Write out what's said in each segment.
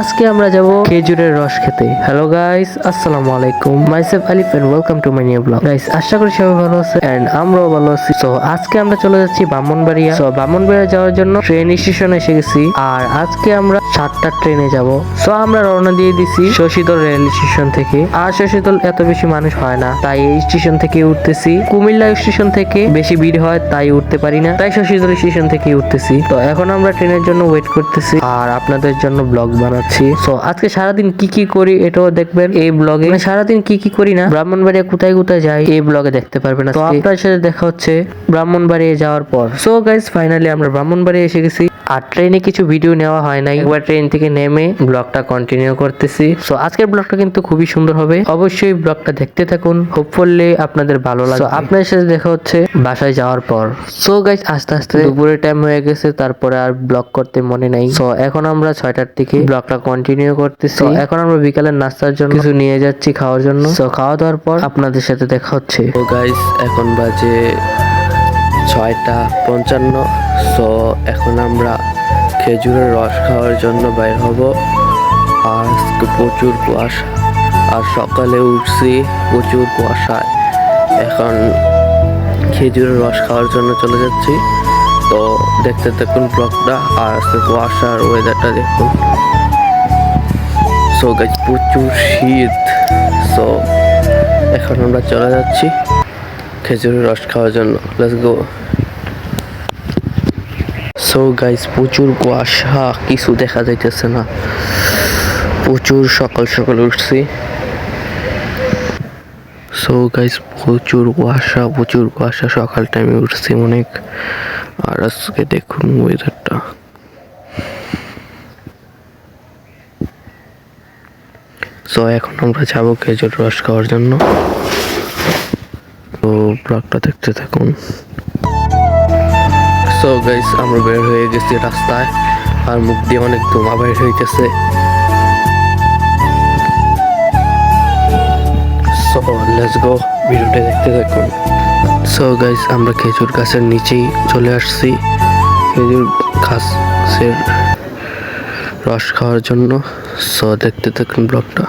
আজকে আমরা যাব খেজুরের রস খেতে। হ্যালো গাইস আসসালামু আলাইকুম। Myself Alif and welcome to my new blog guys আশা করি সবাই ভালো আছে এন্ড আমরাও ভালো আছি। তো আজকে আমরা চলে যাচ্ছি ব্রাহ্মণবাড়িয়া তো ব্রাহ্মণবাড়িয়া যাওয়ার জন্য ট্রেন স্টেশনে এসে গেছি। আর আজকে আমরা সাতটা ট্রেনে যাব। সো আমরা রওনা দিয়ে দিছি শশীদল রেল স্টেশন থেকে। আর শশীদল এত বেশি মানুষ হয় না, তাই এই স্টেশন থেকে উঠতেছি। কুমিল্লা স্টেশন থেকে বেশি ভিড় হয়, তাই উঠতে পারি না। তাই শশীদল স্টেশন থেকে উঠতেছি। তো, এখন আমরা ট্রেনের জন্য ওয়েট করতেছি। আর আপনাদের জন্য ব্লগ বানাচ্ছি তো আজকে সারাদিন কি কি করি এটাও দেখবেন এই ব্লগে মানে সারাদিন কি কি করি না ব্রাহ্মণবাড়িয়া কোথায় কোথায় যাই এই ব্লগে দেখতে পারবেন তো আপনার সাথে দেখা হচ্ছে ব্রাহ্মণবাড়িয়া যাওয়ার পর। সো গাইস ফাইনালি আমরা ব্রাহ্মণবাড়িয়া এসে গেছি। আর ট্রেনে কিছু ভিডিও নেওয়া হয় নাই। একবার ট্রেন থেকে নেমে ব্লগটা কন্টিনিউ করতেছি। সো আজকের ব্লগটা কিন্তু খুবই সুন্দর হবে। অবশ্যই ব্লগটা দেখতে থাকুন। হোপফুলি আপনাদের ভালো লাগবে। আপনার সাথে দেখা হচ্ছে বাসায় যাওয়ার পর। সো গাইস আস্তে আস্তে দুপুরের টাইম হয়ে গেছে তারপরে আর ব্লগ করতে মনে নাই। সো এখন আমরা ছয়টার থেকে ব্লগটা কন্টিনিউ করতেছি। এখন আমরা বিকালের নাস্তার জন্য কিছু নিয়ে যাচ্ছি খাওয়ার জন্য। তো খাওয়া দাওয়ার পর আপনাদের সাথে দেখা হচ্ছে। তো গাইস এখন বাজে ছয়টা পঞ্চান্ন। সো এখন আমরা খেজুরের রস খাওয়ার জন্য বাইর হব। আর প্রচুর কুয়াশা। আর সকালে উঠছি প্রচুর কুয়াশায়। এখন খেজুরের রস খাওয়ার জন্য চলে যাচ্ছি। তো দেখতে দেখুন ব্লগটা আর আজকে কুয়াশার ওয়েদারটা দেখুন। সো গাইস, প্রচুর শীত। সো, এখন আমরা চলে যাচ্ছি খেজুরের রস খাওয়ার জন্য। লেটস গো সো গাইস, প্রচুর কুয়াশা, কিছু দেখা যাইতেছে না। প্রচুর সকাল সকাল উঠছি। সো গাইস, প্রচুর কুয়াশা প্রচুর কুয়াশা সকাল টাইমে উঠছি অনেক। আর আজকে দেখুন ওয়েদারটা সো এখন আমরা যাব খেজুর রস খাওয়ার জন্য। তো ব্লগটা দেখতে থাকুন। সো গাইস আমরা বের হয়ে গেছি রাস্তায়, আর মুখ দিয়ে অনেক ধোঁয়া বের হইতেছে। সো লেটস গো ভিডিওটা দেখতে থাকুন। সো গাইস আমরা খেজুর গাছের নিচেই চলে আসছি, খেজুর গাছের রস খাওয়ার জন্য। সো দেখতে থাকুন ব্লগটা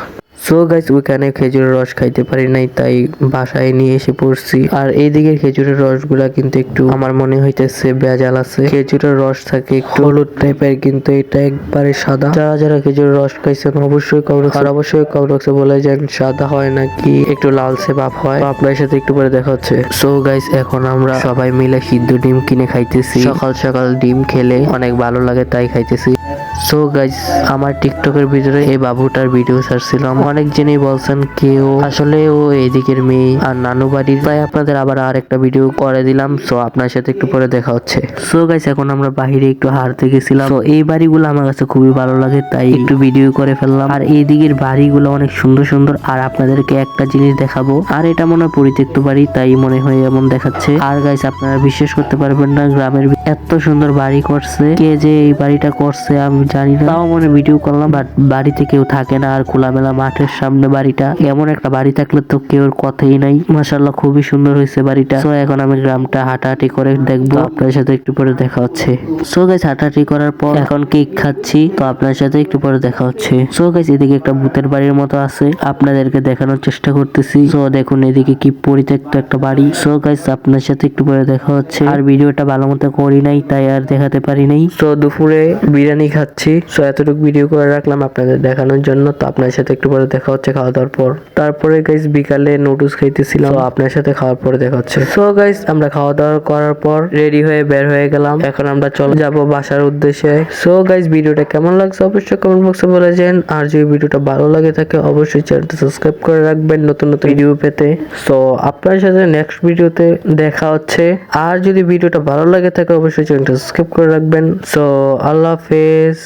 সো গাইস ওইখানে খেজুরের রস খাইতে পারি নাই, তাই বাসায় নিয়ে এসে পড়ছি। আর এই দিকের খেজুরের রসগুলা কিন্তু একটু আমার মনে হইতেছে বেজাল আছে। খেজুরের রস থাকে একটু হলুদ টাইপের কিন্তু এটা একবারে সাদা। যারা যারা খেজুরের রস খাইছেন, অবশ্যই কমেন্ট আর অবশ্যই কমেন্ট বলে যান, সাদা হয় নাকি একটু লালচে ভাব হয়। আপনার সাথে একটু পরে দেখা হচ্ছে। সো গাইস এখন আমরা সবাই মিলে সিদ্ধ ডিম কিনে খাইতেছি। সকাল সকাল ডিম খেলে অনেক ভালো লাগে, তাই খাইতেছি। সো গাইস আমার টিকটকের ভিতরে এই বাবুটার ভিডিও ছাড়ছিলাম অনেক জনই বলছেন কেউ আসলে ও এদিকের মেয়ে আর নানু বাড়ির। তাই আপনাদের আবার আর একটা ভিডিও করে দিলাম। সো আপনার সাথে একটু পরে দেখা হচ্ছে। সো গাইস এখন আমরা বাহিরে একটু হারতে গেছিলাম। তো এই বাড়িগুলো আমার কাছে খুবই ভালো লাগে, তাই একটু ভিডিও করে ফেললাম। আর এই দিকের বাড়িগুলো অনেক সুন্দর সুন্দর। আর আপনাদেরকে একটা জিনিস দেখাবো। আর এটা মনে হয় পরিত্যক্ত বাড়ি, তাই মনে হয় এমন দেখাচ্ছে। আর গাইস আপনারা বিশ্বাস করতে পারবেন না, গ্রামের এত সুন্দর বাড়ি করছে। কে যে এই বাড়িটা করছে আমি জানি না। তাও মনে ভিডিও করলাম বাট বাড়িতে কেউ থাকে না আর খোলামেলা মাঠের সামনে বাড়িটা। এমন একটা বাড়ি থাকলে তো কেউ কথাই নাই। মাসাল্লাহ খুবই সুন্দর হয়েছে বাড়িটা। তো এখন আমি গ্রামটা হাঁটাহাঁটি করে দেখব। আপনার সাথে একটু পরে দেখা হচ্ছে। সো গাইস হাঁটাহাঁটি করার পর এখন কেক খাচ্ছি। তো আপনার সাথে একটু পরে দেখা হচ্ছে। সো গাইস এদিকে একটা ভূতের বাড়ির মতো আছে। আপনাদেরকে দেখানোর চেষ্টা করতেছি। সো দেখুন এদিকে কি পরিত্যক্ত একটা বাড়ি। সো গাইস আপনার সাথে একটু পরে দেখা হচ্ছে। আর ভিডিওটা ভালো মতো করি নাই, তাই আর দেখাতে পারি নাই। তো দুপুরে বিরিয়ানি খাচ্ছি। সো এতটুকু ভিডিও করে রাখলাম আপনাদের দেখানোর জন্য। তো আপনার সাথে একটু পরে দেখা হচ্ছে খাওয়া দাওয়ার পর। তারপরে গাইস বিকালে নুডলস খাইতেছিলাম। তো আপনার সাথে খাওয়ার পরে দেখা হচ্ছে। সো গাইস আমরা খাওয়া দাওয়া করার পর রেডি হয়ে বের হয়ে গেলাম। এখন আমরা চলে যাব বাসার উদ্দেশ্যে। সো গাইস ভিডিওটা কেমন লাগছে অবশ্যই কমেন্ট বক্সে বলে যান। আর যদি ভিডিওটা ভালো লাগে থাকে, অবশ্যই চ্যানেলটা সাবস্ক্রাইব করে রাখবেন নতুন নতুন ভিডিও পেতে। সো আপনার সাথে নেক্সট ভিডিওতে দেখা হচ্ছে। আর যদি ভিডিওটা ভালো লাগে থাকে অবশ্যই চ্যানেলটা সাবস্ক্রাইব করে রাখবেন। সো আল্লাহ হাফেজ।